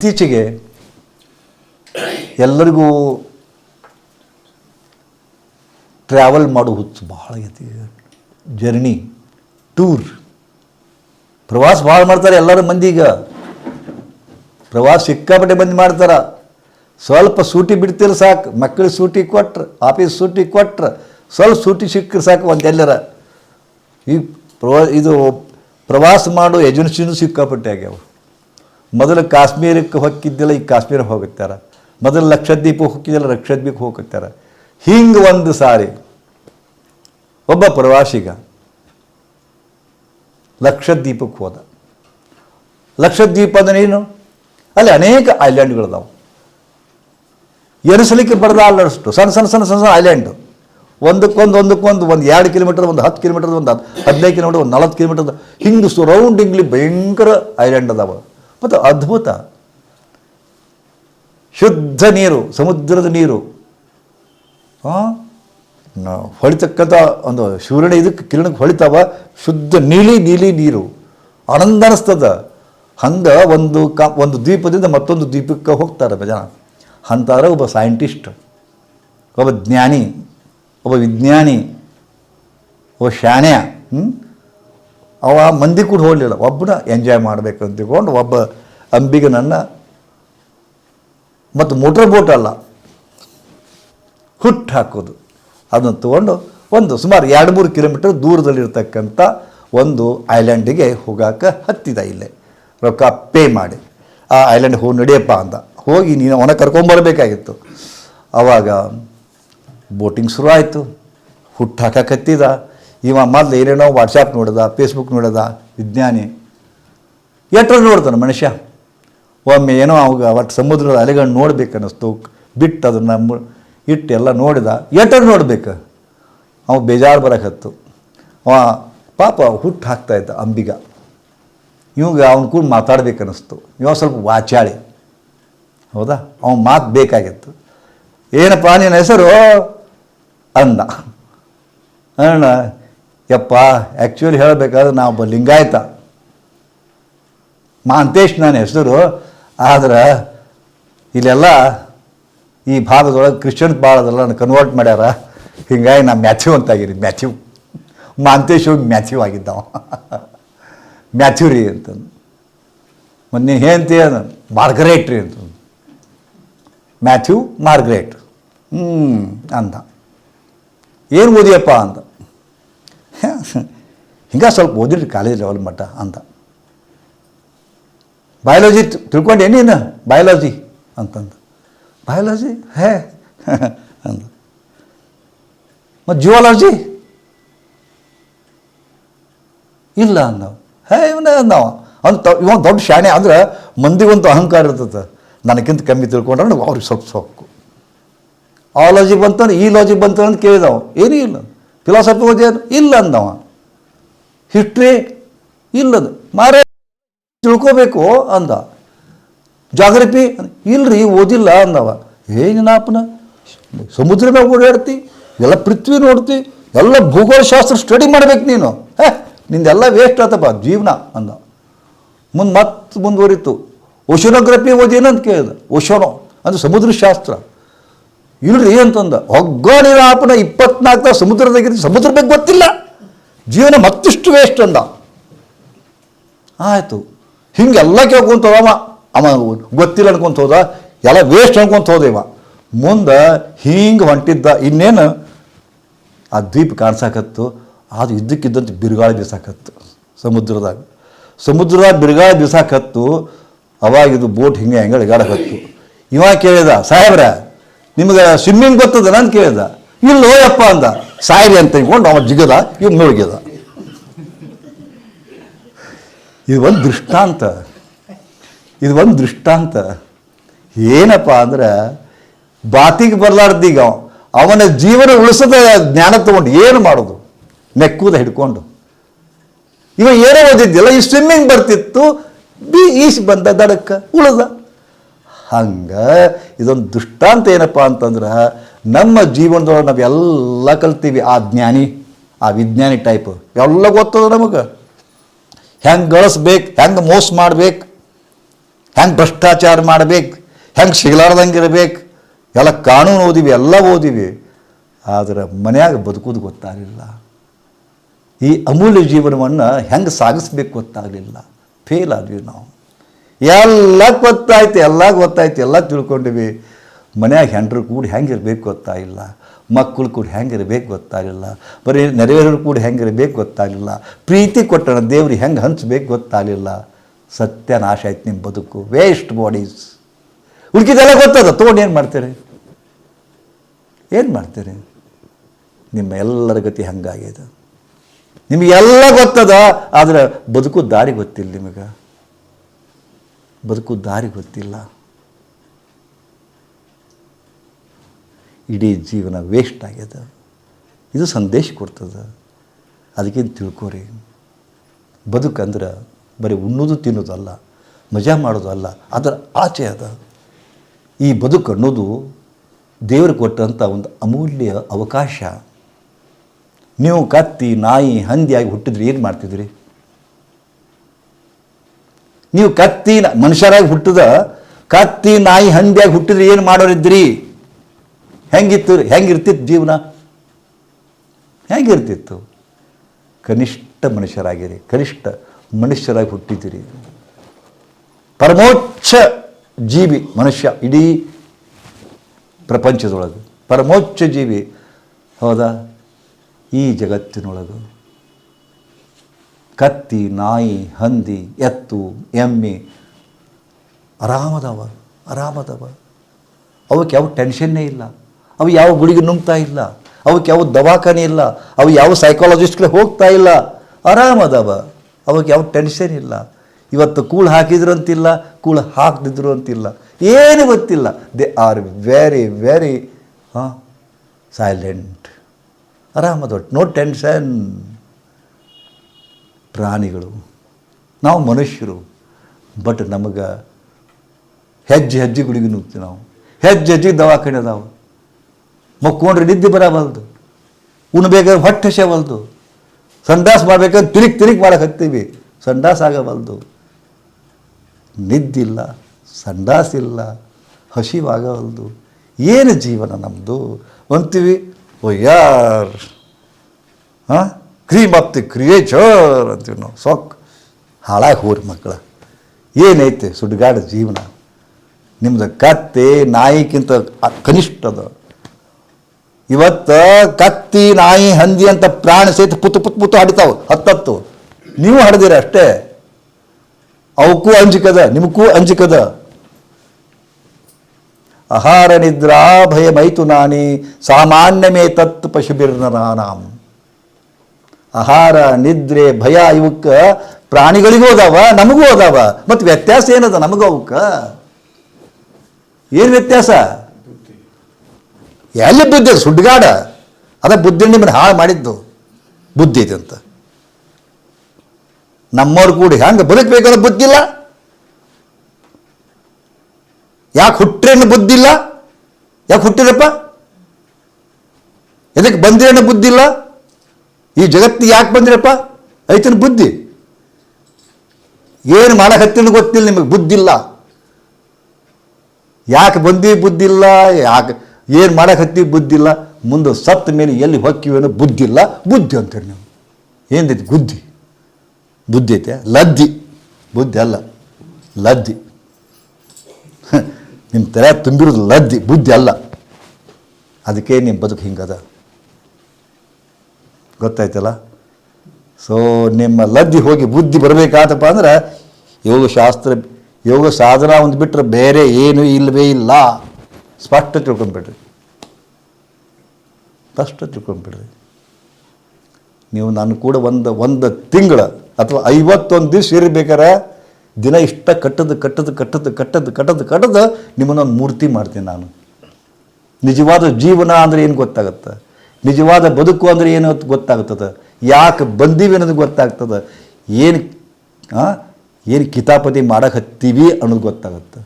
ಇತ್ತೀಚೆಗೆ ಎಲ್ಲರಿಗೂ ಟ್ರಾವೆಲ್ ಮಾಡೋ ಹುಚ್ಚು ಭಾಳ ಐತಿ ಜರ್ನಿ ಟೂರ್ ಪ್ರವಾಸ ಭಾಳ ಮಾಡ್ತಾರೆ ಎಲ್ಲರೂ ಮಂದಿ ಈಗ ಪ್ರವಾಸ ಸಿಕ್ಕಾಪಟ್ಟೆ ಮಂದಿ ಮಾಡ್ತಾರೆ. ಸ್ವಲ್ಪ ಸೂಟಿ ಬಿಡ್ತಿಲ್ಲ ಸಾಕು ಮಕ್ಕಳಿಗೆ ಸೂಟಿ ಕೊಟ್ರೆ ಆಫೀಸ್ ಸೂಟಿ ಕೊಟ್ರೆ, ಸ್ವಲ್ಪ ಸೂಟಿ ಸಿಕ್ಕರೆ ಸಾಕು ಒಂದು ಎಲ್ಲರ. ಈ ಪ್ರವಾ, ಇದು ಪ್ರವಾಸ ಮಾಡೋ ಏಜೆನ್ಸಿನೂ ಸಿಕ್ಕಾಪಟ್ಟೆ ಆಗ್ಯಾವ. ಮೊದಲು ಕಾಶ್ಮೀರಕ್ಕೆ ಹೊಕ್ಕಿದ್ದಿಲ್ಲ ಈಗ ಕಾಶ್ಮೀರ ಹೋಗುತ್ತಾರೆ. ಮೊದಲು ಲಕ್ಷದ್ವೀಪ ಹೊಕ್ಕಿದ್ದಿಲ್ಲ ಲಕ್ಷದ್ವೀಪ ಹೋಗುತ್ತಾರೆ. ಹಿಂಗೆ ಒಂದು ಸಾರಿ ಒಬ್ಬ ಪ್ರವಾಸಿಗ ಲಕ್ಷದ್ವೀಪಕ್ಕೆ ಹೋದ. ಲಕ್ಷದ್ವೀಪ ಅಂದ್ರೆ ಏನು? ಅಲ್ಲಿ ಅನೇಕ ಐಲ್ಯಾಂಡ್ಗಳಿದಾವೆ ಎನಿಸಲಿಕ್ಕೆ ಬರಲ್ಲ ಅಲ್ಲಷ್ಟು ಸಣ್ಣ ಸಣ್ಣ ಸಣ್ಣ ಸಣ್ಣ ಐಲ್ಯಾಂಡು. ಒಂದಕ್ಕೊಂದು ಒಂದಕ್ಕೊಂದು, ಒಂದು ಎರಡು ಕಿಲೋಮೀಟರ್, ಒಂದು ಹತ್ತು ಕಿಲೋಮೀಟರ್, ಒಂದು ಹದಿನೈದು ಕಿಲೋಮೀಟರ್, ಒಂದು ನಲವತ್ತು ಕಿಲೋಮೀಟರ್, ಹಿಂಗೆ ಸರೌಂಡಿಂಗ್ಲಿ ಭಯಂಕರ ಐಲ್ಯಾಂಡ್ ಅದಾವ. ಮತ್ತು ಅದ್ಭುತ. ಶುದ್ಧ ನೀರು, ಸಮುದ್ರದ ನೀರು. ಹೊಳಿತಕ್ಕಂಥ ಒಂದು ಸೂರ್ಯನ ಇದಕ್ಕೆ ಕಿರಣಕ್ಕೆ ಹೊಳಿತಾವ, ಶುದ್ಧ ನೀಲಿ ನೀಲಿ ನೀರು. ಆನಂದ ಅನಿಸ್ತದ. ಹಂಗೆ ಒಂದು ಕ, ಒಂದು ದ್ವೀಪದಿಂದ ಮತ್ತೊಂದು ದ್ವೀಪಕ್ಕೆ ಹೋಗ್ತಾರೆ ಜನ. ಅಂತಾರೆ ಒಬ್ಬ ಸೈಂಟಿಸ್ಟ್ ಒಬ್ಬ ಜ್ಞಾನಿ, ಒಬ್ಬ ವಿಜ್ಞಾನಿ, ಒಬ್ಬ ಹ್ಞೂ ಅವ ಮಂದಿ ಕೂಡ ಹೋಗಲಿಲ್ಲ. ಒಬ್ಬನ ಎಂಜಾಯ್ ಮಾಡಬೇಕು ತಿಳ್ಕೊಂಡು, ಒಬ್ಬ ಅಂಬಿಗನನ್ನು ಮತ್ತು ಮೋಟರ್ ಬೋಟ್ ಅಲ್ಲ. ಹುಟ್ಟು ಹಾಕೋದು. ಅದನ್ನು ತಗೊಂಡು ಒಂದು ಸುಮಾರು ಎರಡು ಮೂರು ಕಿಲೋಮೀಟರ್ ದೂರದಲ್ಲಿರ್ತಕ್ಕಂಥ ಒಂದು ಐಲ್ಯಾಂಡಿಗೆ ಹೋಗಕ್ಕೆ ಹತ್ತಿದ ಇಲ್ಲೇ. ರೊಕ್ಕ ಪೇ ಮಾಡಿ. ಆ ಐಲ್ಯಾಂಡ್ ಹೋಗಿ ನಡೆಯಪ್ಪ ಅಂತ. ಹೋಗಿ ನೀನು ಅವನ ಕರ್ಕೊಂಬರ್ಬೇಕಾಗಿತ್ತು ಆವಾಗ ಬೋಟಿಂಗ್ ಶುರು ಆಯಿತು ಹುಟ್ಟು ಹಾಕಕತ್ತಿದ ಇವ ಮೊದಲು ಏನೇನೋ ವಾಟ್ಸಾಪ್ ನೋಡಿದ ಫೇಸ್ಬುಕ್ ನೋಡಿದ, ವಿಜ್ಞಾನಿ. ಎಟ್ರ ನೋಡ್ತಾನೆ ಮನುಷ್ಯ? ಒಮ್ಮೆ ಏನೋ ಅವಾಗ ಅವತ್ತು ಸಮುದ್ರದ ಅಲೆಗಳನ್ನ ನೋಡ್ಬೇಕು ಅನ್ನಿಸ್ತು ಬಿಟ್ಟು ಅದನ್ನು ಇಟ್ಟು ಎಲ್ಲ ನೋಡಿದ, ಎಟರ್ ನೋಡ್ಬೇಕು. ಅವ ಬೇಜಾರು ಬರಕತ್ತು ಅವ ಪಾಪ ಹುಟ್ಟು ಹಾಕ್ತಾ ಇದ್ದ ಅಂಬಿಗ. ಇವಾಗ ಅವ್ನ ಕೂಡ ಮಾತಾಡ್ಬೇಕು ಇವಾಗ ಇವ ಸ್ವಲ್ಪ ವಾಚಾಳಿ. ಹೌದಾ? ಅವ ಮಾತು ಬೇಕಾಗಿತ್ತು. ಏನಪ್ಪ ನಿನ್ನ ಹೆಸರು? ಅಂದ ಅಣ್ಣ, ಯಪ್ಪ ಆ್ಯಕ್ಚುಲಿ ಹೇಳಬೇಕಾದ್ರೆ ನಾವು ಲಿಂಗಾಯತ. ಮಾಂತೇಶ್ ನನ್ನ ಹೆಸರು. ಆದ್ರೆ ಇಲ್ಲೆಲ್ಲ ಈ ಭಾಗದೊಳಗೆ ಕ್ರಿಶ್ಚಿಯನ್ ಭಾಳದಲ್ಲ ನಾನು ಕನ್ವರ್ಟ್ ಮಾಡ್ಯಾರ. ಹಿಂಗಾಗಿ ನಾ ಮ್ಯಾಥ್ಯೂ ಅಂತಾಗಿರಿ ಮ್ಯಾಥ್ಯೂ. ಮಾಂತೇಶ್ ಮ್ಯಾಥ್ಯೂ ಆಗಿದ್ದವ. ಮ್ಯಾಥ್ಯೂ ರೀ ಅಂತಂದು. ಮತ್ತು ನೀನು ಮಾರ್ಗರೇಟ್ ರೀ ಅಂತ ಮ್ಯಾಥ್ಯೂ ಮಾರ್ಗರೇಟ್. ಹ್ಞೂ ಅಂದ. ಏನು ಓದಿಯಪ್ಪ ಅಂದ? ಹಿಂಗೆ ಸ್ವಲ್ಪ ಓದಿರಿ ಕಾಲೇಜ್ ಲೆವೆಲ್ ಮಟ್ಟ ಅಂತ ಬಯಾಲಜಿ ತಿಳ್ಕೊಂಡೆ ನೀನು ಬಯಾಲಜಿ ಅಂತಂದು. ಬಯಾಲಜಿ ಹೇ. ಅಂದ. ಮತ್ತು ಜಿಯಾಲಜಿ ಇಲ್ಲ ಅಂದವು. ಹೇ, ಇವನೇ ಅಂದವ. ಅಂತ ಇವ ದೊಡ್ಡ ಶಾಣೆ ಅಂದ್ರೆ ಮಂದಿಗಂತೂ ಅಹಂಕಾರ ಇರ್ತದೆ. ನನಗಿಂತ ಕಮ್ಮಿ ತಿಳ್ಕೊಂಡ್ರೆ ಅವ್ರಿಗೆ ಸ್ವಲ್ಪ ಸೊಕ್ಕು. ಆ ಲಾಜಿಕ್ ಬಂತಂದ್ರೆ, ಈ ಲಾಜಿಕ್ ಬಂತು ಅಂತ ಕೇಳಿದವ. ಏನೂ ಇಲ್ಲ. ಫಿಲಾಸಫಿ ಓದ್ಯಾನ? ಇಲ್ಲ ಅಂದವ. ಹಿಸ್ಟ್ರಿ ಇಲ್ಲದು. ಮಾರೇ ತಿಳ್ಕೋಬೇಕು ಅಂದ. ಜಾಗ್ರಫಿ ಇಲ್ರಿ, ಓದಿಲ್ಲ ಅಂದವ. ಏನಿನಾಪನ ಸಮುದ್ರ ಮ್ಯಾಗ ಓಡಾಡ್ತಿ, ಎಲ್ಲ ಪೃಥ್ವಿ ನೋಡ್ತಿ, ಎಲ್ಲ ಭೂಗೋಳಶಾಸ್ತ್ರ ಸ್ಟಡಿ ಮಾಡ್ಬೇಕು ನೀನು. ಹೇ, ನಿಂದೆಲ್ಲ ವೇಸ್ಟ್ ಆತಪ್ಪ, ಜೀವನ ಅಂದ. ಮುಂದೆ ಮತ್ತೆ ಮುಂದುವರಿತು. ಓಷನೋಗ್ರಫಿ ಓದಿನ ಅಂತ ಕೇಳಿದ? ಓಷನೋ ಅಂದ್ರೆ ಸಮುದ್ರ ಶಾಸ್ತ್ರ ಇಲ್ರಿ ಅಂತಂದ. ಒಗ್ಗಣಿನ ಆಪನ ಇಪ್ಪತ್ನಾಲ್ಕು ತಾಸು ಸಮುದ್ರದಾಗಿದ್ದು ಸಮುದ್ರ ಬಗ್ಗೆ ಗೊತ್ತಿಲ್ಲ. ಜೀವನ ಮತ್ತಿಷ್ಟು ವೇಸ್ಟ್ ಅಂದ. ಆಯಿತು. ಹಿಂಗೆಲ್ಲ ಕೇಳ್ಕೊಂತ ಹೋದವ ಅವ. ಗೊತ್ತಿಲ್ಲ ಅನ್ಕೊಂತ ಹೋದ. ಎಲ್ಲ ವೇಸ್ಟ್ ಅನ್ಕೊಂತ ಹೋದ ಇವ. ಮುಂದೆ ಹಿಂಗೆ ಹೊಂಟಿದ್ದ ಇನ್ನೇನು? ಆ ದ್ವೀಪ ಕಾಣಿಸಾಕತ್ತು. ಅದು ಇದ್ದಕ್ಕಿದ್ದಂತೆ ಬಿರುಗಾಳಿ ಬೀಸಾಕತ್ತು ಸಮುದ್ರದಾಗ. ಸಮುದ್ರದಾಗ ಬಿರುಗಾಳಿ ಬೀಸಾಕತ್ತು. ಅವಾಗ ಇದು ಬೋಟ್ ಹಿಂಗೆ ಹೆಂಗೆ ಅಡಗಾಡಕತ್ತು ಇವ ಕೇಳಿದ, ಸಾಹೇಬ್ರ, ನಿಮಗೆ ಸ್ವಿಮ್ಮಿಂಗ್ ಗೊತ್ತದ? ಅಂತ ಕೇಳಿದ ಇಲ್ಲೋಯಪ್ಪ ಅಂದ. ಸಾಯ್ರಿ ಅಂತ ತಿಳ್ಕೊಂಡು ಅವ ಜಿಗದ ಇವ್ ಮುಳುಗಿದ ಇದು ಒಂದು ದೃಷ್ಟಾಂತ. ಇದು ಒಂದು ದೃಷ್ಟಾಂತ. ಏನಪ್ಪ ಅಂದ್ರೆ, ಬಾತಿಗೆ ಬರಲಾರ್ದೀಗ ಅವನ ಜೀವನ ಉಳಿಸದ ಜ್ಞಾನ ತಗೊಂಡು ಏನು ಮಾಡೋದು? ನೆಕ್ಕೂದ ಹಿಡ್ಕೊಂಡು. ಇವ ಏನೋ ಓದಿದ್ದಿಲ್ಲ, ಈ ಸ್ವಿಮ್ಮಿಂಗ್ ಬರ್ತಿತ್ತು ಬಿ ಈಸ್ ಬಂದ ದಡಕ್ಕೆ, ಉಳಿದ. ಹಂಗೆ ಇದೊಂದು ದೃಷ್ಟಾಂತ ಏನಪ್ಪ ಅಂತಂದ್ರೆ, ನಮ್ಮ ಜೀವನದೊಳಗೆ ನಾವು ಎಲ್ಲ ಕಲ್ತೀವಿ ಆ ಜ್ಞಾನಿ, ಆ ವಿಜ್ಞಾನಿ ಟೈಪ್ ಎಲ್ಲ ಗೊತ್ತದ ನಮಗೆ? ಹೆಂಗೆ ಗಳಿಸ್ಬೇಕು, ಹೆಂಗೆ ಮೋಸ ಮಾಡ್ಬೇಕು, ಹೆಂಗೆ ಭ್ರಷ್ಟಾಚಾರ ಮಾಡ್ಬೇಕು, ಹೆಂಗೆ ಸಿಗಲಾರ್ದಂಗೆ ಇರಬೇಕು ಎಲ್ಲ ಕಾನೂನು ಓದಿವಿ, ಎಲ್ಲ ಓದಿವಿ. ಆದರೆ ಮನ್ಯಾಗ ಬದುಕೋದು ಗೊತ್ತಾಗಲಿಲ್ಲ. ಈ ಅಮೂಲ್ಯ ಜೀವನವನ್ನು ಹೆಂಗೆ ಸಾಗಿಸ್ಬೇಕು ಗೊತ್ತಾಗಲಿಲ್ಲ. ಫೇಲ್ ಆದ್ವಿ ನಾವು. ಎಲ್ಲ ಗೊತ್ತಾಯ್ತು ಎಲ್ಲ ಗೊತ್ತಾಯ್ತು, ಎಲ್ಲ ತಿಳ್ಕೊಂಡಿವಿ. ಮನ್ಯಾಗ ಹೆಂಡ್ರು ಕೂಡ ಹೆಂಗಿರ್ಬೇಕು ಗೊತ್ತಾಗಿಲ್ಲ. ಮಕ್ಕಳು ಕೂಡ ಹೆಂಗಿರಬೇಕು ಗೊತ್ತಾಗಲಿಲ್ಲ ಬರೀ ನೆರವೇರೋರು ಕೂಡ ಹೆಂಗಿರಬೇಕು ಗೊತ್ತಾಗಲಿಲ್ಲ ಪ್ರೀತಿ ಕೊಟ್ಟಣ ದೇವ್ರಿಗೆ ಹೆಂಗೆ ಹಂಚಬೇಕು ಗೊತ್ತಾಗಲಿಲ್ಲ ಸತ್ಯನಾಶ ಆಯ್ತು ನಿಮ್ಮ ಬದುಕು. ವೇಸ್ಟ್ ಬಾಡೀಸ್ ಹುಡುಕಿದೆಲ್ಲ ಗೊತ್ತದ? ತೊಗೊಂಡು ಏನು ಮಾಡ್ತೀರಿ? ಏನು ಮಾಡ್ತೀರಿ? ನಿಮ್ಮ ಎಲ್ಲರ ಗತಿ ಹಂಗಾಗಿದೆ. ನಿಮಗೆಲ್ಲ ಗೊತ್ತದ, ಆದರೆ ಬದುಕು ದಾರಿ ಗೊತ್ತಿಲ್ಲ ನಿಮಗೆ. ಬದುಕು ದಾರಿ ಗೊತ್ತಿಲ್ಲ. ಇಡೀ ಜೀವನ ವೇಸ್ಟ್ ಆಗ್ಯದ. ಇದು ಸಂದೇಶ ಕೊಡ್ತದೆ. ಅದಕ್ಕೇನು ತಿಳ್ಕೊರಿ. ಬದುಕಂದ್ರೆ ಬರೀ ಉಣ್ಣೋದು ತಿನ್ನೋದಲ್ಲ, ಮಜಾ ಮಾಡೋದಲ್ಲ, ಅದರ ಆಚೆ ಅದ. ಈ ಬದುಕು ಅನ್ನೋದು ದೇವರು ಕೊಟ್ಟಂಥ ಒಂದು ಅಮೂಲ್ಯ ಅವಕಾಶ. ನೀವು ಕತ್ತಿ, ನಾಯಿ ಹಂದಿಯಾಗಿ ಹುಟ್ಟಿದ್ರೆ ಏನು ಮಾಡ್ತಿದ್ರಿ? ನೀವು ಕತ್ತಿ ಮನುಷ್ಯರಾಗಿ ಹುಟ್ಟಿದ ಕತ್ತಿ, ನಾಯಿ ಹಂದಿಯಾಗಿ ಹುಟ್ಟಿದ್ರೆ ಏನು ಮಾಡೋರಿದ್ರಿ? ಹೆಂಗಿತ್ತು, ಹೆಂಗಿರ್ತಿತ್ತು ಜೀವನ? ಹೆಂಗಿರ್ತಿತ್ತು? ಕನಿಷ್ಠ ಮನುಷ್ಯರಾಗಿರಿ, ಕನಿಷ್ಠ ಮನುಷ್ಯರಾಗಿ ಹುಟ್ಟಿದ್ದೀರಿ ಪರಮೋಚ್ಚ ಜೀವಿ ಮನುಷ್ಯ ಇಡೀ ಪ್ರಪಂಚದೊಳಗೆ. ಪರಮೋಚ್ಚ ಜೀವಿ, ಹೌದಾ? ಈ ಜಗತ್ತಿನೊಳಗೆ. ಕತ್ತಿ, ನಾಯಿ, ಹಂದಿ, ಎತ್ತು, ಎಮ್ಮೆ, ಆರಾಮದವ ಆರಾಮದವ. ಅವಕ್ಕೆ ಯಾವ ಟೆನ್ಷನ್ನೇ ಇಲ್ಲ. ಅವು ಯಾವ ಗುಳಿಗೆ ನುಂಗ್ತಾ ಇಲ್ಲ, ಅವಕ್ಕೆ ಯಾವ ದವಾಖಾನೆ ಇಲ್ಲ, ಅವು ಯಾವ ಸೈಕಾಲಜಿಸ್ಟ್ಗೆ ಹೋಗ್ತಾ ಇಲ್ಲ. ಆರಾಮದವ. ಅವಕ್ಕೆ ಯಾವ ಟೆನ್ಷನ್ ಇಲ್ಲ. ಇವತ್ತು ಕೂಳು ಹಾಕಿದ್ರು ಅಂತಿಲ್ಲ ಕೂಳು ಹಾಕದಿದ್ರು ಅಂತಿಲ್ಲ ಏನು ಗೊತ್ತಿಲ್ಲ. ದೇ ಆರ್ ವೆರಿ ವೆರಿ ಹಾಂ ಸೈಲೆಂಟ್ ಆರಾಮದ ನೋ ಟೆನ್ಷನ್ ಪ್ರಾಣಿಗಳು. ನಾವು ಮನುಷ್ಯರು. ಬಟ್ ನಮಗೆ ಹೆಜ್ಜೆ ಹೆಜ್ಜೆಗಳಿಗೆ ನುಗ್ತೀವಿ ನಾವು. ಹೆಜ್ಜೆ ಹೆಜ್ಜೆ ದವಾಖಾನೆ ಅದಾವ. ಮಕ್ಕೊಂಡ್ರೆ ನಿದ್ದೆ ಬರವಲ್ದು. ಉಣ್ಬೇಕಾದ್ರೆ ಹೊಟ್ಟೆ ಹಸೆವಲ್ದು ಸಂಡಾಸ್ ಮಾಡ್ಬೇಕಂದ್ರೆ ತಿರುಗಿ ತಿರುಗಿ ಮಾಡಕ್ಕೆ ಹತ್ತೀವಿ. ಸಂಡಾಸ್ ಆಗವಲ್ದು. ನಿದ್ದಿಲ್ಲ ಸಂಡಾಸಿಲ್ಲ ಹಸಿವಾಗವಲ್ದು. ಏನು ಜೀವನ ನಮ್ಮದು ಅಂತೀವಿ, ಓ ಯಾರ್? ಹಾಂ ಕ್ರೀಮ್ ಆಫ್ ಕ್ರಿಯೇಚರ್ ಅಂತೀವಿ ನಾವು. ಸೊಕ್. ಹಾಳಾಗಿ ಹೋರಿ ಮಕ್ಕಳ. ಏನೈತೆ ಸುಡ್ಗಾಡ ಜೀವನ? ನಿಮ್ದು ಕತ್ತೆ ನಾಯಿಗಿಂತ ಕನಿಷ್ಠದ ಇವತ್ತು ಕತ್ತಿ, ನಾಯಿ, ಹಂದಿ ಅಂತ ಪ್ರಾಣಿ ಸಹಿತ ಪುತ್ತು ಪುತ್ ಪುತ್ತು ಹಡಿತಾವ, ಹತ್ತತ್ತು. ನೀವು ಹಡ್ದಿರ ಅಷ್ಟೇ. ಅವಕ್ಕೂ ಅಂಜಿಕದ ನಿಮಗೂ ಅಂಜಿಕದ. ಆಹಾರ ನಿದ್ರಾ ಭಯ ಮೈತು ನಾನಿ ಸಾಮಾನ್ಯಮೇ ತತ್ ಪಶುಬಿರ್ನರಾನಾಂ ಆಹಾರ, ನಿದ್ರೆ, ಭಯ ಇವಕ್ಕೆ ಪ್ರಾಣಿಗಳಿಗೂ ಅದಾವ, ನಮಗೂ ಅದಾವ. ಮತ್ತು ವ್ಯತ್ಯಾಸ ಏನದ ನಮಗೂ ಅವಕ್ಕ? ಏನು ವ್ಯತ್ಯಾಸ? ಎಲ್ಲಿ ಬುದ್ಧಿ ಸುಡ್ಗಾಡ. ಅದ ಬುದ್ಧಿ ನಿಮ್ಮನ್ನು ಹಾಳು ಮಾಡಿದ್ದು. ಬುದ್ಧಿ ಇದೆ ಅಂತ. ನಮ್ಮವ್ರು ಕೂಡಿ ಹೆಂಗೆ ಬದುಕಬೇಕಾದ ಬುದ್ಧಿ ಇಲ್ಲ. ಯಾಕೆ ಹುಟ್ಟ್ರೇನು ಬುದ್ಧಿ ಇಲ್ಲ? ಯಾಕೆ ಹುಟ್ಟಿರಪ್ಪ ಎದಕ್ಕೆ ಬಂದಿರೇನು ಬುದ್ಧಿ ಇಲ್ಲ? ಈ ಜಗತ್ತಿಗೆ ಯಾಕೆ ಬಂದಿರಪ್ಪ? ಐತನ ಬುದ್ಧಿ. ಏನು ಮಾಡಕತ್ತಿನ ಗೊತ್ತಿಲ್ಲ, ನಿಮಗೆ ಬುದ್ಧಿ ಇಲ್ಲ. ಯಾಕೆ ಬಂದಿ ಬುದ್ಧಿ ಇಲ್ಲ? ಯಾಕೆ ಏನು ಮಾಡಕ್ಕೆ ಬುದ್ಧಿ ಇಲ್ಲ? ಮುಂದೆ ಸತ್ತ ಮೇಲೆ ಎಲ್ಲಿ ಹೊಕ್ಕಿವೇನೋ ಬುದ್ಧಿ ಇಲ್ಲ. ಬುದ್ಧಿ ಅಂತೀರಿ ನೀವು. ಏನೈತಿ ಬುದ್ಧಿ. ಬುದ್ಧಿ ಐತೆ. ಲದ್ದಿ ಬುದ್ಧಿ ಅಲ್ಲ. ಲದ್ದಿ ನಿಮ್ಮ ತಲೆ ತುಂಬಿರೋದು ಲದ್ದಿ ಬುದ್ಧಿ ಅಲ್ಲ. ಅದಕ್ಕೆ ನಿಮ್ಮ ಬದುಕು ಹಿಂಗದ. ಗೊತ್ತಾಯ್ತಲ್ಲ? ಸೊ ನಿಮ್ಮ ಲದ್ದಿ ಹೋಗಿ ಬುದ್ಧಿ ಬರಬೇಕಾತಪ್ಪ ಅಂದ್ರೆ ಯೋಗಶಾಸ್ತ್ರ ಯೋಗ ಸಾಧನ ಒಂದು ಬಿಟ್ಟರೆ ಬೇರೆ ಏನೂ ಇಲ್ಲವೇ ಇಲ್ಲ. ಸ್ಪಷ್ಟ ತಿಳ್ಕೊಂಬಿಡ್ರಿ ಸ್ಪಷ್ಟ ತಿಳ್ಕೊಂಬಿಡ್ರಿ ನೀವು ನಾನು ಕೂಡ ಒಂದು ಒಂದು ತಿಂಗಳ ಅಥವಾ ಐವತ್ತೊಂದು ದಿವ್ಸ ಇರಬೇಕಾರೆ ದಿನ ಇಷ್ಟ ಕಟ್ಟದು ಕಟ್ಟದು ಕಟ್ಟದು ಕಟ್ಟದು ಕಟ್ಟದು ಕಟ್ಟದು ನಿಮ್ಮನ್ನೊಂದು ಮೂರ್ತಿ ಮಾಡ್ತೀನಿ ನಾನು. ನಿಜವಾದ ಜೀವನ ಅಂದರೆ ಏನು ಗೊತ್ತಾಗುತ್ತೆ? ನಿಜವಾದ ಬದುಕು ಅಂದರೆ ಏನು ಅಂತ ಗೊತ್ತಾಗ್ತದೆ? ಯಾಕೆ ಬಂದೀವಿ ಅನ್ನೋದು ಗೊತ್ತಾಗ್ತದೆ? ಏನು ಏನು ಕಿತಾಪತಿ ಮಾಡಕ್ಕೆ ಹತ್ತೀವಿ ಅನ್ನೋದು ಗೊತ್ತಾಗುತ್ತೆ?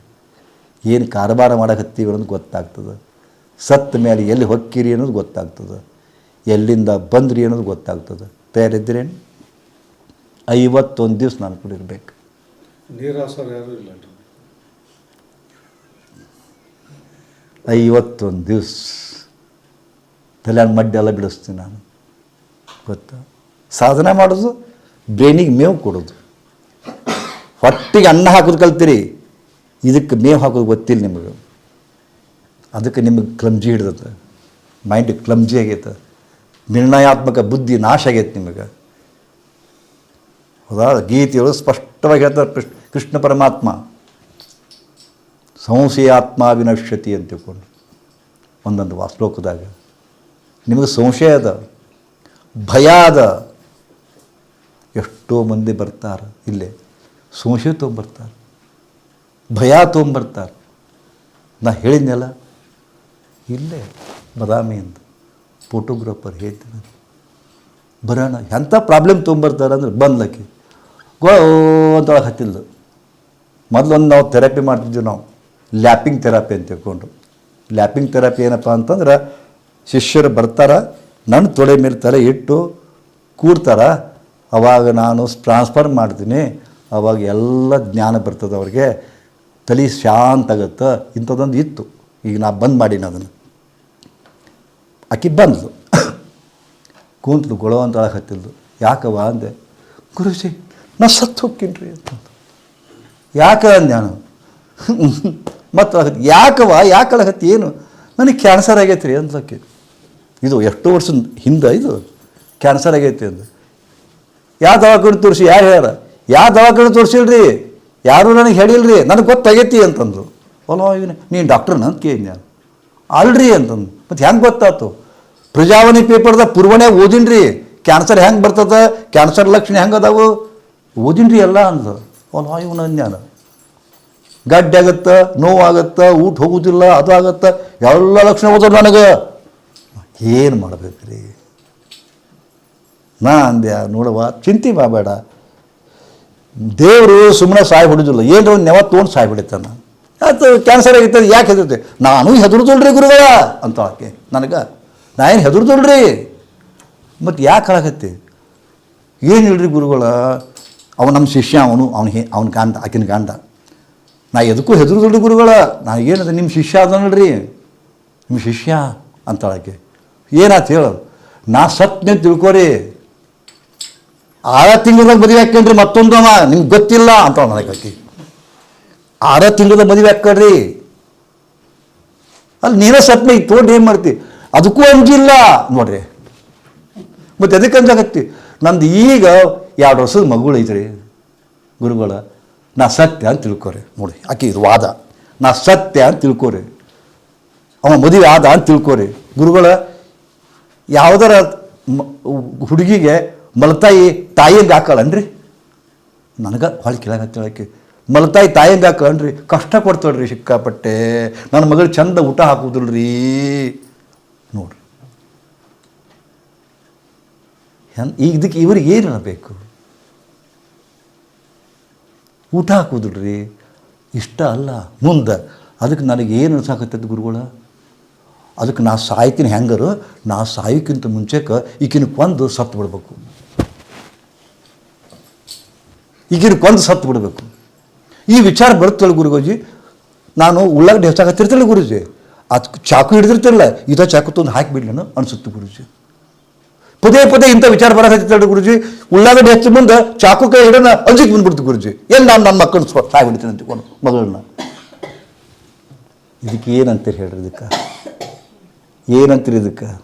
ಏನು ಕಾರ್ಬಾರ ಮಾಡಕತ್ತೀವಿ ಅನ್ನೋದು ಗೊತ್ತಾಗ್ತದೆ. ಸತ್ತ ಮೇಲೆ ಎಲ್ಲಿ ಹೊಕ್ಕಿರಿ ಅನ್ನೋದು ಗೊತ್ತಾಗ್ತದೆ. ಎಲ್ಲಿಂದ ಬಂದ್ರಿ ಅನ್ನೋದು ಗೊತ್ತಾಗ್ತದೆ. ತಯಾರಿದ್ರೇನು ಐವತ್ತೊಂದು ದಿವಸ ನಾನು ಕುಡಿರ್ಬೇಕು ಐವತ್ತೊಂದು ದಿವ್ಸ. ತಲೆ ಮಡ್ಡೆಲ್ಲ ಬಿಡಿಸ್ತೀನಿ ನಾನು. ಗೊತ್ತ? ಸಾಧನೆ ಮಾಡೋದು ಬ್ರೈನಿಗೆ ಮೇವು ಕೊಡೋದು. ಹೊಟ್ಟಿಗೆ ಅನ್ನ ಹಾಕೋದು ಕಲ್ತೀರಿ. ಇದಕ್ಕೆ ಮೇವು ಹಾಕೋದು ಗೊತ್ತಿಲ್ಲ ನಿಮಗೆ. ಅದಕ್ಕೆ ನಿಮಗೆ ಕ್ಲಮ್ಜಿ ಹಿಡ್ದದ ಮೈಂಡ್ ಕ್ಲಮ್ಜಿ ಆಗೈತೆ. ನಿರ್ಣಯಾತ್ಮಕ ಬುದ್ಧಿ ನಾಶ ಆಗೈತೆ ನಿಮಗೆ. ಹೌದಾ? ಗೀತೆಯಳು ಸ್ಪಷ್ಟವಾಗಿ ಹೇಳ್ತಾರೆ, ಕೃಷ್ಣ ಕೃಷ್ಣ ಪರಮಾತ್ಮ. ಸಂಶಯಾತ್ಮ ವಿನಶ್ಯತಿ ಅಂತ ತಿಳ್ಕೊಂಡು ಒಂದೊಂದು ವಾಸ್ಲೋಕದಾಗ ನಿಮಗೆ ಸಂಶಯ ಅದ, ಭಯ ಅದ. ಎಷ್ಟೋ ಮಂದಿ ಬರ್ತಾರೆ ಇಲ್ಲೇ. ಸಂಶಯ ತೊಗೊಂಬರ್ತಾರೆ ಭಯ ತೊಗೊಂಬರ್ತಾರೆ. ನಾ ಹೇಳಿದ್ನಲ್ಲ, ಇಲ್ಲೇ ಬದಾಮಿಯಿಂದ ಫೋಟೋಗ್ರಾಫರ್ ಹೇಳ್ತೀನಿ. ಬರೋಣ, ಎಂಥ ಪ್ರಾಬ್ಲಮ್ ತೊಗೊಂಬರ್ತಾರೆ ಅಂದ್ರೆ ಬಂದ್ಲಕ್ಕಿ. ಗೋ ಅಂತೊಳಗೆ ಹತ್ತಿಲ್ಲ ಮೊದಲೊಂದು ನಾವು ಥೆರಪಿ ಮಾಡ್ತಿದ್ವಿ ನಾವು. ಲ್ಯಾಪಿಂಗ್ ಥೆರಪಿ ಅಂತ ತಿಳ್ಕೊಂಡು ಲ್ಯಾಪಿಂಗ್ ಥೆರಪಿ ಏನಪ್ಪ ಅಂತಂದ್ರೆ ಶಿಷ್ಯರು ಬರ್ತಾರ, ನನ್ನ ತೊಡೆ ಮೇಲೆ ತಲೆ ಇಟ್ಟು ಕೂಡ್ತಾರ ಅವಾಗ ನಾನು ಟ್ರಾನ್ಸ್ಫರ್ ಮಾಡ್ತೀನಿ. ಅವಾಗ ಎಲ್ಲ ಜ್ಞಾನ ಬರ್ತದೆ ಅವ್ರಿಗೆ. ತಲೆ ಶಾಂತ ಆಗುತ್ತೆ, ಇಂಥದ್ದೊಂದು ಇತ್ತು. ಈಗ ನಾ ಬಂದ್ ಮಾಡೀನಿ ಅದನ್ನು. ಆಕಿ ಬಂದ್ಲು. ಕೂತ್ಲು, ಗೊಳೋ ಅಂತ ಹತ್ತಿಲ್ದು ಯಾಕವ ಅಂದೆ, ಗುರುಜಿ, ನಾ ಸತ್ತು ಹೋಗ್ತೀನಿ ರೀ ಅಂತ ಯಾಕೆ ಅಂದೆ ನಾನು? ಮತ್ತು ಅದಕ್ಕೆ ಯಾಕವ ಯಾಕೆ ಅಳಗತ್ತಿ ಏನು? ನನಗೆ ಕ್ಯಾನ್ಸರ್ ಆಗೈತೆ ರೀ ಅಕ್ಕಿ ಇದು ಎಷ್ಟು ವರ್ಷದ ಹಿಂದೆ ಇದು. ಕ್ಯಾನ್ಸರ್ ಆಗೈತಿ ಅಂದು ಯಾವ ದವಾಖಾನೆ ತೋರಿಸಿ, ಯಾರು ಹೇಳ ಯಾವ ದವಾಖಾನೆ ತೋರಿಸಿಲ್ರಿ? ಯಾರೂ ನನಗೆ ಹೇಳಿಲ್ರಿ? ನನಗೆ ಗೊತ್ತಾಗೈತಿ ಅಂತಂದು ಅಲೋ ಇವನು ನೀನು ಡಾಕ್ಟ್ರ್ ಅಂತ ಕೇಳಿ ನಾನು ಅಲ್ರಿ ಅಂತಂದು ಮತ್ತು ಹೆಂಗೆ ಗೊತ್ತಾಯ್ತು ಪ್ರಜಾವಾಣಿ ಪೇಪರ್ದಾಗ ಪೂರ್ವನೇ ಓದಿನ್ರಿ. ಕ್ಯಾನ್ಸರ್ ಹೆಂಗೆ ಬರ್ತದ? ಕ್ಯಾನ್ಸರ್ ಲಕ್ಷಣ ಹೆಂಗೆ ಅದಾವು? ಓದಿನ್ರಿ ಎಲ್ಲ ಅಂದ್ರೆ ಅಲೋ ಇವನು ಅಂದ್ಯಾನ? ಗಡ್ಡೆ ಆಗತ್ತೆ ನೋವಾಗತ್ತೆ, ಊಟ ಹೋಗುದಿಲ್ಲ, ಅದು ಆಗತ್ತೆ, ಎಲ್ಲ ಲಕ್ಷಣ ಓದೋದು ನನಗೆ. ಏನು ಮಾಡ್ಬೇಕ್ರಿ? ನಾ ಅಂದ್ಯಾ ನೋಡುವ ಚಿಂತೆ ಮಾಡಬೇಡ. ದೇವರು ಸುಮ್ಮನೆ ಸಾಯಿ ಬಿಡೋದಿಲ್ಲ. ಏನು ಒಂದು ನೆವ ತೊಗೊಂಡು ಸಾಯಿ ಬಿಡುತ್ತಾನೆ ಅದು ಕ್ಯಾನ್ಸರ್ ಆಗಿತ್ತು ಯಾಕೆ ಹೆದರ್ತೆ ನಾನು ಹೆದರ್ದಲ್ರಿ ಗುರುಗಳ ಅಂತ ಆಕೆ. ನನಗೆ, ನಾ ಏನು ಹೆದರ್ದಲ್ರಿ? ಮತ್ತು ಯಾಕೆ ಆಗತ್ತೆ ಏನು ಹೇಳ್ರಿ ಗುರುಗಳ? ಅವ ನಮ್ಮ ಶಿಷ್ಯ, ಅವನು ಅವನು ಹೇ, ಅವನ ಗಾಂಧ ಆಕಿನ ಗಾಂಧ ನಾ ಎದಕ್ಕೂ ಹೆದರ್ದಲ್ರಿ ಗುರುಗಳ? ನಾನು ಏನದ ನಿಮ್ಮ ಶಿಷ್ಯ ಅದ ನೋಡ್ರಿ ನಿಮ್ಮ ಶಿಷ್ಯ ಅಂತಾಳಕ್ಕೆ ಏನಾಯ್ತು ಹೇಳು? ನಾ ಸತ್ನೆ ತಿಳ್ಕೊರಿ. ಆರ ತಿಂಗಳದಾಗ ಮದುವೆ ಹಾಕ್ಕೊಂಡ್ರಿ ಮತ್ತೊಂದು ಅವ. ನಿಮ್ಗೆ ಗೊತ್ತಿಲ್ಲ ಅಂತ ನನಗೆ ಆರ ತಿಂಗಳದ ಮದುವೆ ಹಾಕ್ಕೊಡ್ರಿ ಅಲ್ಲಿ ನೀನೇ ಸತ್ನೆ ಈಗ ತೋಡ್ ಏನು ಮಾಡ್ತಿ? ಅದಕ್ಕೂ ಅಂಜಿಲ್ಲ. ನೋಡ್ರಿ. ಮತ್ತು ಅದಕ್ಕೆ ಅಂಜಾಕತ್ತಿ ನಂದು ಈಗ ಎರಡು ವರ್ಷದ ಮಗಳು ಐತ್ರಿ. ಗುರುಗಳ, ನಾ ಸತ್ಯ ಅಂತ ತಿಳ್ಕೊರಿ. ನೋಡಿ ಆಕೆ ಇದು ವಾದ. ನಾ ಸತ್ಯ ಅಂತ ತಿಳ್ಕೊರಿ. ಅವ ಮದುವೆ ಆದ ಅಂತ ತಿಳ್ಕೊರಿ. ಗುರುಗಳ, ಯಾವುದರ ಹುಡುಗಿಗೆ ಮಲತಾಯಿ ತಾಯಿಗೆ ಹಾಕಳನ್ರಿ ನನಗೆ ಹೊಳೆ ಕೇಳಕ್ಕೆ ಮಲತಾಯಿ ತಾಯಿಗೆ ಹಾಕಲ್ರಿ ಕಷ್ಟ ಕೊಡ್ತಾಳ್ರಿ ಸಿಕ್ಕಾಪಟ್ಟೆ. ನನ್ನ ಮಗಳು ಚಂದ ಊಟ ಹಾಕುದಿಲ್ರಿ. ನೋಡ್ರಿ. ಈಗ ಇದಕ್ಕೆ ಇವ್ರಿಗೆ ಏನು ಬೇಕು ಊಟ ಹಾಕುದಿಲ್ರಿ. ಇಷ್ಟ ಅಲ್ಲ. ಮುಂದೆ, ಅದಕ್ಕೆ ನನಗೆ ಏನು ಅನ್ಸಾಕತ್ತದ ಗುರುಗಳ? ಅದಕ್ಕೆ ನಾ ಸಾಯ್ತೀನಿ ಹೆಂಗರು? ನಾ ಸಾಯೋಕ್ಕಿಂತ ಮುಂಚೆಕ ಈಕಿನ ಕೊಂದು ಸತ್ತು ಬಿಡ್ಬೇಕು. ಈಗಿನ ಕೊಂದು ಸತ್ತು ಬಿಡಬೇಕು. ಈ ವಿಚಾರ ಬರುತ್ತಲ್ಲ ಗುರುಗೋಜಿ? ನಾನು ಉಳ್ಳಾಗಡ್ಡಿ ಹೆಚ್ಚಾಗತ್ತಿರ್ತಲ್ಲ ಗುರುಜಿ. ಅದು ಚಾಕು ಹಿಡಿದಿರ್ತಿರಲ್ಲ ಇದ ಚಾಕು ತಂದು ಹಾಕಿಬಿಡ್ಲೇನು ಅನಿಸುತ್ತೆ ಗುರುಜಿ. ಪದೇ ಪದೇ ಇಂಥ ವಿಚಾರ ಬರಕತ್ತಿರ್ತಾಳೆ ಗುರುಜಿ. ಉಳ್ಳಾಗಡ್ಡಿ ಹೆಚ್ಚು ಮುಂದೆ ಚಾಕು ಕೈ ಹಿಡೋಣ ಅಂಜಿಗೆ ಬಂದ್ಬಿಡ್ತು ಗುರುಜಿ. ಎಲ್ಲಿ ನಾನು ನನ್ನ ಮಕ್ಕಳನ್ನ ಸಾಯ್ಬಿಡ್ತೀನಿ ಅಂತಿಕೊಂಡು ಮಗಳನ್ನ. ಇದಕ್ಕೆ ಏನಂತೀರಿ ಹೇಳ್ರಿ ಇದಕ್ಕೆ? ಏನಂತೀರಿ ಇದಕ್ಕೆ?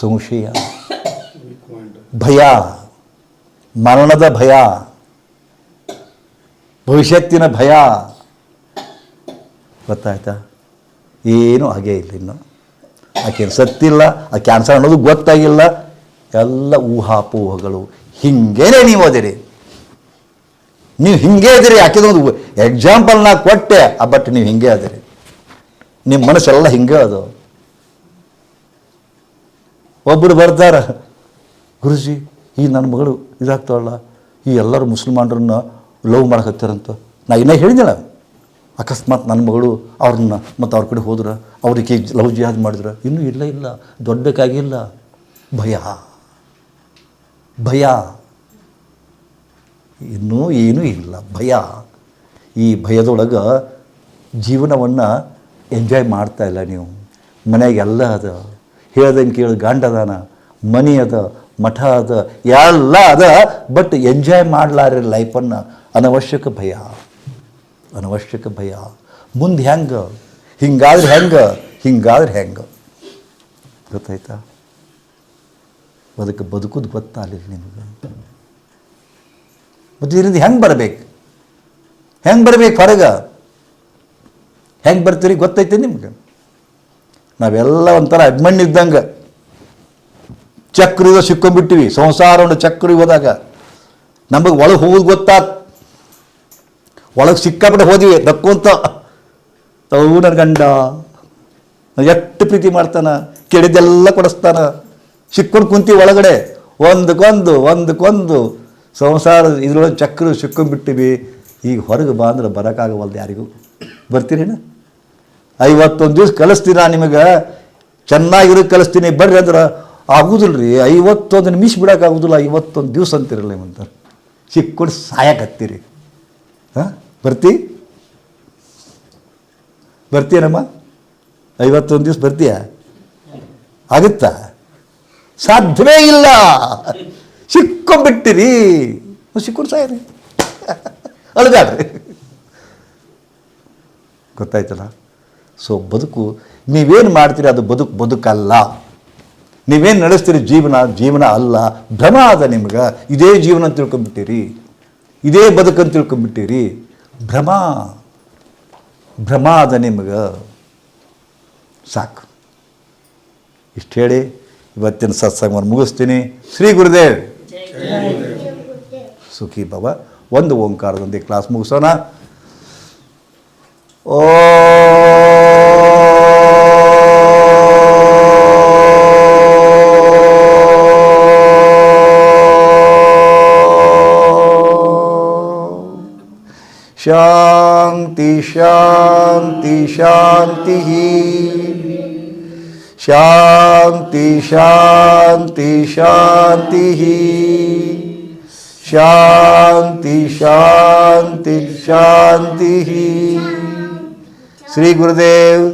ಸಂಶಯ. ಭಯ. ಮರಣದ ಭಯ. ಭವಿಷ್ಯತ್ತಿನ ಭಯ. ಗೊತ್ತಾಯ್ತಾ? ಏನೂ ಹಾಗೇ ಇಲ್ಲ ಇನ್ನು. ಆಕೆ ಸತ್ತಿಲ್ಲ, ಆ ಕ್ಯಾನ್ಸರ್ ಅನ್ನೋದು ಗೊತ್ತಾಗಿಲ್ಲ. ಎಲ್ಲ ಊಹಾಪೋಹಗಳು. ಹಿಂಗೇನೆ ನೀವು ಅದಿರಿ ನೀವು ಹಿಂಗೆ ಇದ್ದೀರಿ ಒಂದು ಎಕ್ಸಾಂಪಲ್ ನಾ ಕೊಟ್ಟೆ. ಬಟ್ ನೀವು ಹಿಂಗೆ ಅದಿರಿ ನಿಮ್ಮ ಮನಸ್ಸೆಲ್ಲ ಹಿಂಗೆ ಅದು. ಒಬ್ಬರು ಬರ್ತಾರ, ಗುರುಜಿ, ಈ ನನ್ನ ಮಗಳು ಇದಾಗ್ತಾವಲ್ಲ ಈ ಎಲ್ಲರೂ ಮುಸಲ್ಮಾನರನ್ನ ಲವ್ ಮಾಡಕತ್ತಾರಂತ ನಾ ಇನ್ನೂ ಹೇಳಿದಿಲ್ಲ ಅಕಸ್ಮಾತ್ ನನ್ನ ಮಗಳು ಅವ್ರನ್ನ ಮತ್ತು ಅವ್ರ ಕಡೆ ಹೋದ್ರೆ, ಅವ್ರಿಗೆ ಲವ್ ಜಿಹಾದ್ ಮಾಡಿದ್ರೆ, ಇನ್ನೂ ಇಲ್ಲ ಇಲ್ಲ, ದೊಡ್ಡಕ್ಕಾಗಿಲ್ಲ. ಭಯ ಭಯ. ಇನ್ನೂ ಏನೂ ಇಲ್ಲ, ಭಯ. ಈ ಭಯದೊಳಗೆ ಜೀವನವನ್ನು ಎಂಜಾಯ್ ಮಾಡ್ತಾ ಇಲ್ಲ ನೀವು. ಮನ್ಯಾಗ ಎಲ್ಲ ಅದ. ಹೇಳ್ದಂಗೆ ಕೇಳಿ, ಗಂಡ ಅದಾನ. ಮನಿ ಅದ. ಮಠ ಅದ, ಎಲ್ಲ ಅದ ಬಟ್ ಎಂಜಾಯ್ ಮಾಡ್ಲಾರ ಲೈಫನ್ನು ಅನವಶ್ಯಕ ಭಯ. ಅನವಶ್ಯಕ ಭಯ. ಮುಂದೆ ಹೆಂಗೆ? ಹಿಂಗಾದ್ರೆ ಹೆಂಗೆ? ಹಿಂಗಾದ್ರೆ ಹೆಂಗೆ? ಗೊತ್ತಾಯ್ತಾ? ಅದಕ್ಕೆ ಬದುಕೋದು ಗೊತ್ತಾಗಲಿಲ್ಲ ನಿಮಗೆ. ಮತ್ತು ಇದರಿಂದ ಹೆಂಗೆ ಬರಬೇಕು? ಹೆಂಗೆ ಬರಬೇಕು ಹೊರಗೆ? ಹೆಂಗೆ ಬರ್ತೀರಿ ಗೊತ್ತೈತೆ ನಿಮ್ಗೆ? ನಾವೆಲ್ಲ ಒಂಥರ ಅಭಿಮಣ್ಣಿದ್ದಂಗೆ ಇದ್ದಂಗೆ ಚಕ್ರದ ಸಿಕ್ಕೊಂಡ್ಬಿಟ್ಟಿವಿ. ಸಂಸಾರವನ್ನು ಚಕ್ರ ಹೋದಾಗ ನಮಗೆ ಒಳಗೆ ಹೋಗೋದು ಗೊತ್ತಾ? ಒಳಗೆ ಸಿಕ್ಕಾಪಟ್ಟೆ ಹೋದಿವಿ. ದಕ್ಕೊಂತ ಅವು ನನ್ನ ಗಂಡ, ಎಷ್ಟು ಪ್ರೀತಿ ಮಾಡ್ತಾನ? ಕೆಡಿದೆಲ್ಲ ಕೊಡಿಸ್ತಾನ. ಸಿಕ್ಕೊಂಡು ಕುಂತಿ ಒಳಗಡೆ. ಒಂದಕ್ಕೊಂದು ಒಂದಕ್ಕೊಂದು ಸಂಸಾರ ಇದ್ರೊಳಗೆ ಚಕ್ರ ಸಿಕ್ಕೊಂಡ್ಬಿಟ್ಟಿವಿ. ಈಗ ಹೊರಗೆ ಬಾ ಅಂದ್ರೆ ಬರೋಕ್ಕಾಗವಲ್ದು ಯಾರಿಗೂ. ಬರ್ತೀರೇನು? ಐವತ್ತೊಂದು ದಿವ್ಸ ಕಲಿಸ್ತೀನಿ ನಾನು ನಿಮಗೆ? ಚೆನ್ನಾಗಿರೋ ಕಲಿಸ್ತೀನಿ. ಬರ್ರಿ ಅಂದ್ರೆ ಆಗುದಿಲ್ಲ ರೀ ಐವತ್ತೊಂದು ನಿಮಿಷ ಬಿಡೋಕ್ಕಾಗೋದಿಲ್ಲ ಐವತ್ತೊಂದು ದಿವಸ ಅಂತಿರಲ್ಲ ಅಂತಾರೆ. ಸಿಕ್ಕೊಂಡು ಸಾಯಕತ್ತೀರಿ ಹಾಂ, ಬರ್ತಿ? ಬರ್ತೀಯನಮ್ಮ? ಐವತ್ತೊಂದು ದಿವಸ ಬರ್ತೀಯ? ಆಗುತ್ತಾ? ಸಾಧ್ಯವೇ ಇಲ್ಲ. ಸಿಕ್ಕೊಂಬಿಟ್ಟಿರಿ ಸಿಕ್ಕೊಂಡು ಸಾಯ್ರಿ. ಅಳಗಾಡ್ರಿ. ಗೊತ್ತಾಯ್ತಲ್ಲ? ಸೊ ಬದುಕು, ನೀವೇನು ಮಾಡ್ತೀರಿ, ಅದು ಬದುಕು, ಬದುಕಲ್ಲ. ನೀವೇನು ನಡೆಸ್ತೀರಿ? ಜೀವನ ಜೀವನ ಅಲ್ಲ. ಭ್ರಮ ಅದ ನಿಮ್ಗೆ. ಇದೇ ಜೀವನ ಅಂತ ತಿಳ್ಕೊಂಬಿಟ್ಟಿರಿ ಇದೇ ಬದುಕಂತ ತಿಳ್ಕೊಂಬಿಟ್ಟಿರಿ ಭ್ರಮ. ಭ್ರಮ ಅದ ನಿಮ್ಗೆ. ಸಾಕು. ಇಷ್ಟು ಹೇಳಿ, ಇವತ್ತಿನ ಸತ್ಸಂಗವನ್ನು ಮುಗಿಸ್ತೀನಿ. ಶ್ರೀ ಗುರುದೇವ್. ಸುಖಿ ಭವ ಒಂದು ಓಂಕಾರದೊಂದಿಗೆ ಕ್ಲಾಸ್ ಮುಗಿಸೋಣ. ಓ शांति शांति शांति शांति शांति शांति शांति शांति शांति श्री गुरुदेव